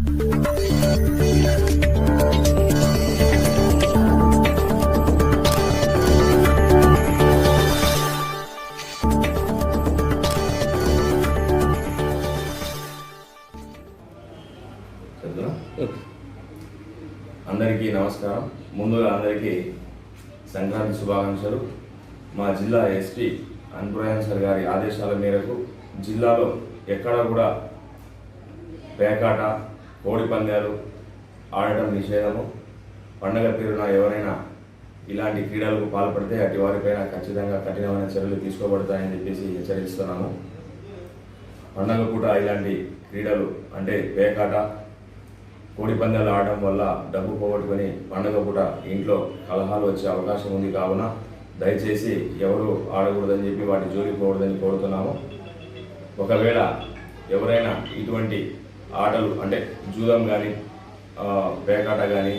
అందరికీ నమస్కారం. ముందుగా అందరికీ సంక్రాంతి శుభాకాంక్షలు. మా జిల్లా ఎస్పీ అన్పురాయన్ సార్ గారి ఆదేశాల మేరకు జిల్లాలో ఎక్కడ కూడా పేకాట కోడి పందాలు ఆడటం నిషేధము. పండగ పేరున ఎవరైనా ఇలాంటి క్రీడలకు పాల్పడితే అటు వారిపైన ఖచ్చితంగా కఠినమైన చర్యలు తీసుకోబడతాయని చెప్పేసి హెచ్చరిస్తున్నాము. పండగ పూట ఇలాంటి క్రీడలు అంటే పేకాట కోడి పందాలు ఆడడం వల్ల డబ్బు పోగొట్టుకొని పండగ పూట ఇంట్లో కలహాలు వచ్చే అవకాశం ఉంది కావున దయచేసి ఎవరు ఆడకూడదని చెప్పి వాటి జోలికి పోకూడదని కోరుతున్నాము. ఒకవేళ ఎవరైనా ఇటువంటి ఆటలు అంటే జూదం కానీ పేకాట కానీ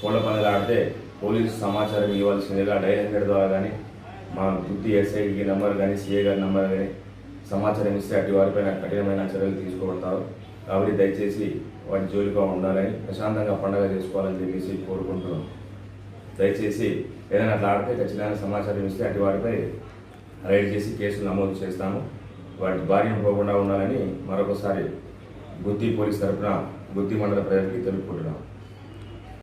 కోళ్ళ పందాలు ఆడితే పోలీసు సమాచారం ఇవ్వాల్సిందిగా డైల్ హండ్రెడ్ ద్వారా కానీ మా గుర్తి ఎస్ఐకి నెంబర్ కానీ సిఏ గారి నెంబర్ కానీ సమాచారం ఇస్తే అటు వారిపైన కఠినమైన చర్యలు తీసుకుంటారు కాబట్టి దయచేసి వాటి జోలిగా ఉండాలని ప్రశాంతంగా పండగ చేసుకోవాలని చెప్పేసి కోరుకుంటున్నాం. దయచేసి ఏదైనా అట్లా ఆడితే ఖచ్చితంగా సమాచారం ఇస్తే అటు వారిపై రైడ్ చేసి కేసులు నమోదు చేస్తాము. వాటి భార్యను పోకుండా ఉండాలని మరొకసారి గుత్తి పోలీస్ తరఫున గుత్తి మండల ప్రజలకి తెలుపుకుంటున్నాం